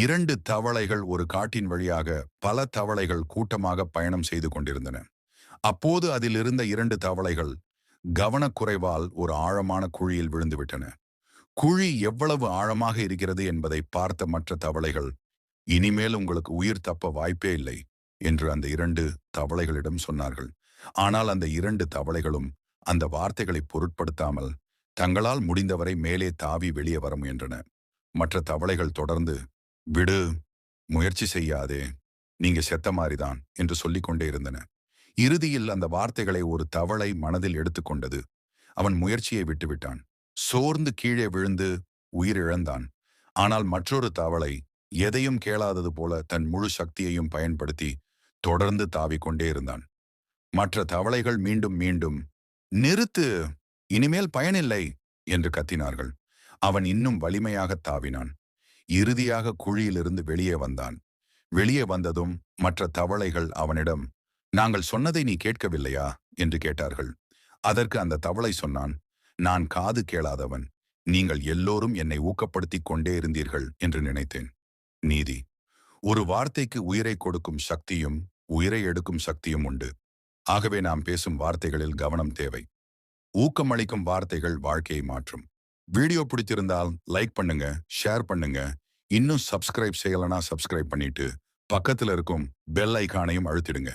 இரண்டு தவளைகள் ஒரு காட்டின் வழியாக பல தவளைகள் கூட்டமாக பயணம் செய்து கொண்டிருந்தன. அப்போது அதிலிருந்த இரண்டு தவளைகள் கவனக்குறைவால் ஒரு ஆழமான குழியில் விழுந்துவிட்டன. குழி எவ்வளவு ஆழமாக இருக்கிறது என்பதை பார்த்த மற்ற தவளைகள் இனிமேல் உங்களுக்கு உயிர் தப்ப வாய்ப்பே இல்லை என்று அந்த இரண்டு தவளைகளிடம் சொன்னார்கள். ஆனால் அந்த இரண்டு தவளைகளும் அந்த வார்த்தைகளை பொருட்படுத்தாமல் தங்களால் முடிந்தவரை மேலே தாவி வெளியே வர முயன்றன. மற்ற தவளைகள் தொடர்ந்து விடு முயற்சி செய்யாதே நீங்க செத்த மாதிரிதான் என்று சொல்லிக் கொண்டே இருந்தன. இறுதியில் அந்த வார்த்தைகளை ஒரு தவளை மனதில் எடுத்துக்கொண்டது அவன் முயற்சியை விட்டுவிட்டான் சோர்ந்து கீழே விழுந்து உயிரிழந்தான். ஆனால் மற்றொரு தவளை எதையும் கேளாதது போல தன் முழு சக்தியையும் பயன்படுத்தி தொடர்ந்து தாவிக் கொண்டே இருந்தான். மற்ற தவளைகள் மீண்டும் மீண்டும் நிறுத்து இனிமேல் பயனில்லை என்று கத்தினார்கள். அவன் இன்னும் வலிமையாக தாவினான். இறுதியாக குழியிலிருந்து வெளியே வந்தான். வெளியே வந்ததும் மற்ற தவளைகள் அவனிடம் நாங்கள் சொன்னதை நீ கேட்கவில்லையா? என்று கேட்டார்கள். அதற்கு அந்த தவளை சொன்னான் நான் காது கேளாதவன். நீங்கள் எல்லோரும் என்னை ஊக்கப்படுத்திக் கொண்டே இருந்தீர்கள் என்று நினைத்தேன். நீதி ஒரு வார்த்தைக்கு உயிரை கொடுக்கும் சக்தியும் உயிரை எடுக்கும் சக்தியும் உண்டு. ஆகவே நாம் பேசும் வார்த்தைகளில் கவனம் தேவை. ஊக்கமளிக்கும் வார்த்தைகள் வாழ்க்கையை மாற்றும். வீடியோ பிடிச்சிருந்தால் லைக் பண்ணுங்க ஷேர் பண்ணுங்க. இன்னும் சப்ஸ்கிரைப் செய்யலனா சப்ஸ்கிரைப் பண்ணிட்டு பக்கத்துல இருக்கும் பெல் ஐக்கானையும் அழுத்திடுங்க.